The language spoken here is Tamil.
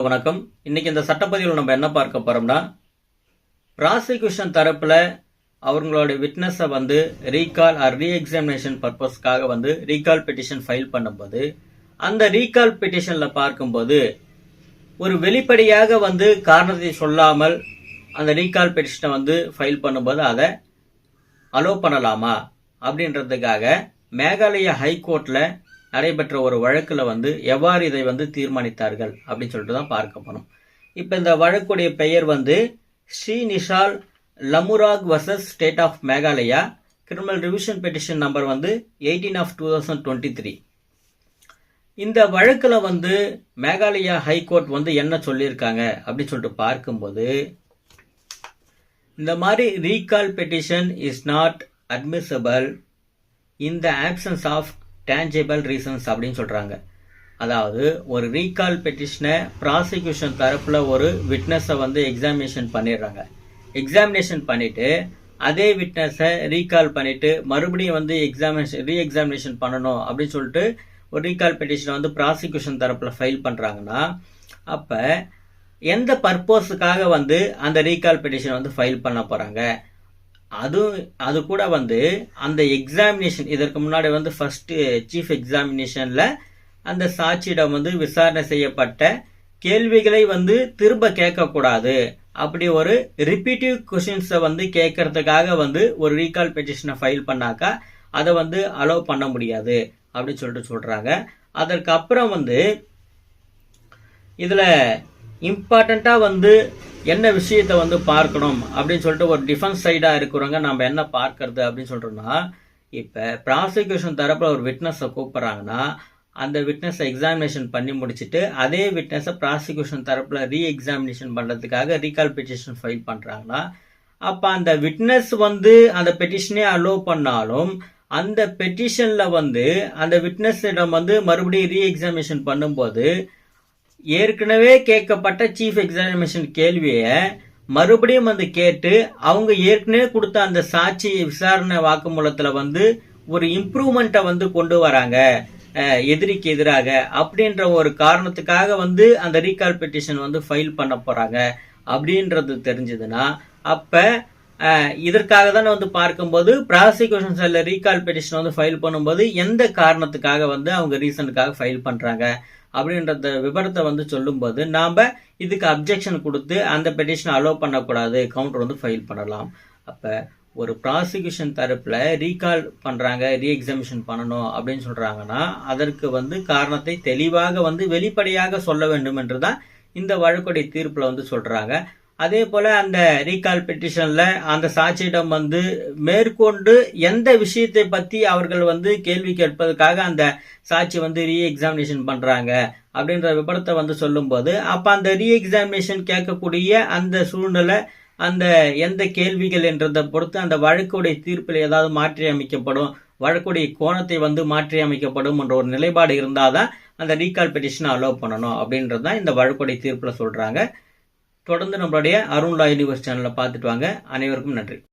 வணக்கம். இன்னைக்கு இந்த சட்டப்பதிவில் நம்ம என்ன பார்க்க போறோம்னா ப்ராசிக்யூஷன் தரப்புல அவங்களோட விட்னஸை வந்து ரீகால் ஆர் ரீஎக்ஸாமினேஷன் பர்பஸ்க்காக வந்து ரீகால் பெட்டிஷன் ஃபைல் பண்ணும்போது அந்த ரீகால் பெட்டிஷன்ல பார்க்கும்போது ஒரு வெளிப்படையாக வந்து காரணத்தை சொல்லாமல் அந்த ரீகால் பெட்டிஷனை வந்து ஃபைல் பண்ணும்போது அதை அலோ பண்ணலாமா? அப்படின்றதுக்காக மேகாலய ஹைகோர்ட்ல நடைபெற்ற ஒரு வழக்கில் வந்து எவ்வாறு இதை வந்து தீர்மானித்தார்கள் அப்படின்னு சொல்லிட்டு தான் பார்க்க போனோம் இப்போ இந்த வழக்குடைய பெயர் வந்து Sri Nishal Lamurak versus state of Meghalaya criminal revision petition number வந்து eighteen of two thousand twenty three இந்த வழக்கில் வந்து மேகாலயா ஹைகோர்ட் வந்து என்ன சொல்லியிருக்காங்க அப்படின்னு சொல்லிட்டு பார்க்கும்போது இந்த மாதிரி recall petition is not admissible in the absence of tangible reasons அப்படின்னு சொல்கிறாங்க அதாவது ஒரு ரீகால் பெட்டிஷனை ப்ராசிக்யூஷன் தரப்பில் ஒரு விட்னஸை வந்து எக்ஸாமினேஷன் பண்ணிடுறாங்க. எக்ஸாமினேஷன் பண்ணிவிட்டு அதே விட்னஸை ரீகால் பண்ணிவிட்டு மறுபடியும் வந்து எக்ஸாமினேஷன் ரீ எக்ஸாமினேஷன் பண்ணணும் அப்படின்னு சொல்லிட்டு ஒரு ரீகால் பெட்டிஷனை வந்து ப்ராசிக்யூஷன் தரப்பில் ஃபைல் பண்ணுறாங்கன்னா அப்போ எந்த பர்பஸுக்காக வந்து அந்த ரீகால் பெட்டிஷன் வந்து ஃபைல் பண்ண போகிறாங்க அது அது கூட வந்து அந்த எக்ஸாமினேஷன் இதற்கு முன்னாடி வந்து ஃபர்ஸ்ட் சீஃப் எக்ஸாமினேஷன்ல அந்த சாட்சியிடம் வந்து விசாரணை செய்யப்பட்ட கேள்விகளை வந்து திரும்ப கேட்கக்கூடாது. அப்படி ஒரு ரிப்பீட்டிவ் கொஷின்ஸை வந்து கேட்கறதுக்காக வந்து ஒரு ரீகால் பெட்டிஷனை ஃபைல் பண்ணாக்கா அதை வந்து அலோவ் பண்ண முடியாது அப்படின்னு சொல்லிட்டு சொல்றாங்க. அதற்கப்புறம் வந்து இதில் இம்பார்ட்டண்ட்டாக வந்து என்ன விஷயத்தை வந்து பார்க்கணும் அப்படின்னு சொல்லிட்டு ஒரு டிஃபென்ஸ் சைடாக இருக்கிறவங்க நம்ம என்ன பார்க்கறது அப்படின்னு சொல்கிறோம்னா இப்போ ப்ராசிக்யூஷன் தரப்பில் ஒரு விட்னஸை கூப்பிட்றாங்கன்னா அந்த விட்னஸை எக்ஸாமினேஷன் பண்ணி முடிச்சுட்டு அதே விட்னஸை ப்ராசிக்யூஷன் தரப்பில் ரீ எக்ஸாமினேஷன் பண்ணுறதுக்காக ரீகால் பெட்டிஷன் ஃபைல் பண்ணுறாங்கன்னா அப்போ அந்த விட்னஸ் வந்து அந்த பெட்டிஷனே அலோவ் பண்ணாலும் அந்த பெட்டிஷனில் வந்து அந்த விட்னஸிடம் வந்து மறுபடியும் ரீ எக்ஸாமினேஷன் பண்ணும்போது ஏற்கனவே கேட்கப்பட்ட சீஃப் எக்ஸாமினேஷன் கேள்வியை மறுபடியும் வந்து கேட்டு அவங்க ஏற்கனவே கொடுத்த அந்த சாட்சி விசாரணை வாக்குமூலத்தில் வந்து ஒரு இம்ப்ரூவ்மெண்ட்டை வந்து கொண்டு வராங்க. எதிரிக்கு எதிராக அப்படின்ற ஒரு காரணத்துக்காக வந்து அந்த ரீகால் பெட்டிஷன் வந்து ஃபைல் பண்ண போகிறாங்க அப்படின்றது தெரிஞ்சதுன்னா அப்போ இதற்காக தானே வந்து பார்க்கும்போது ப்ராசிக்யூஷன் செல்ல ரீகால் பெட்டிஷன் வந்து ஃபைல் பண்ணும்போது எந்த காரணத்துக்காக வந்து அவங்க ரீசனுக்காக ஃபைல் பண்ணுறாங்க அப்படின்றத விவரத்தை வந்து சொல்லும்போது நாம் இதுக்கு அப்ஜெக்ஷன் கொடுத்து அந்த பெட்டிஷனை அலோவ் பண்ணக்கூடாது. கவுண்டர் வந்து ஃபைல் பண்ணலாம். அப்போ ஒரு ப்ராசிக்யூஷன் தரப்பில் ரீகால் பண்ணுறாங்க ரீஎக்ஸாமிஷன் பண்ணணும் அப்படின்னு சொல்கிறாங்கன்னா அதற்கு வந்து காரணத்தை தெளிவாக வந்து வெளிப்படையாக சொல்ல வேண்டும் என்று தான் இந்த வழக்குடைய தீர்ப்பில் வந்து சொல்கிறாங்க அதே போல அந்த ரீகால் பெட்டிஷன்ல அந்த சாட்சியிடம் வந்து மேற்கொண்டு எந்த விஷயத்தை பத்தி அவர்கள் வந்து கேள்வி கேட்பதற்காக அந்த சாட்சி வந்து ரீ எக்ஸாமினேஷன் பண்றாங்க அப்படின்ற விபரத்தை வந்து சொல்லும்போது அப்ப அந்த ரீ எக்ஸாமினேஷன் கேட்கக்கூடிய அந்த சூழ்நிலை அந்த எந்த கேள்விகள் என்றதை பொறுத்து அந்த வழக்குடைய தீர்ப்பில் ஏதாவது மாற்றி அமைக்கப்படும் வழக்குடைய கோணத்தை வந்து மாற்றி அமைக்கப்படும் என்ற ஒரு நிலைப்பாடு இருந்தால் தான் அந்த ரீகால் பெட்டிஷனை அலோவ் பண்ணணும் அப்படின்றது தான் இந்த வழக்குடைய தீர்ப்பில் சொல்கிறாங்க தொடர்ந்து நம்மளுடைய அருண்லா யூனிவர்ஸ் சேனலை பார்த்துட்டு வாங்க. அனைவருக்கும் நன்றி.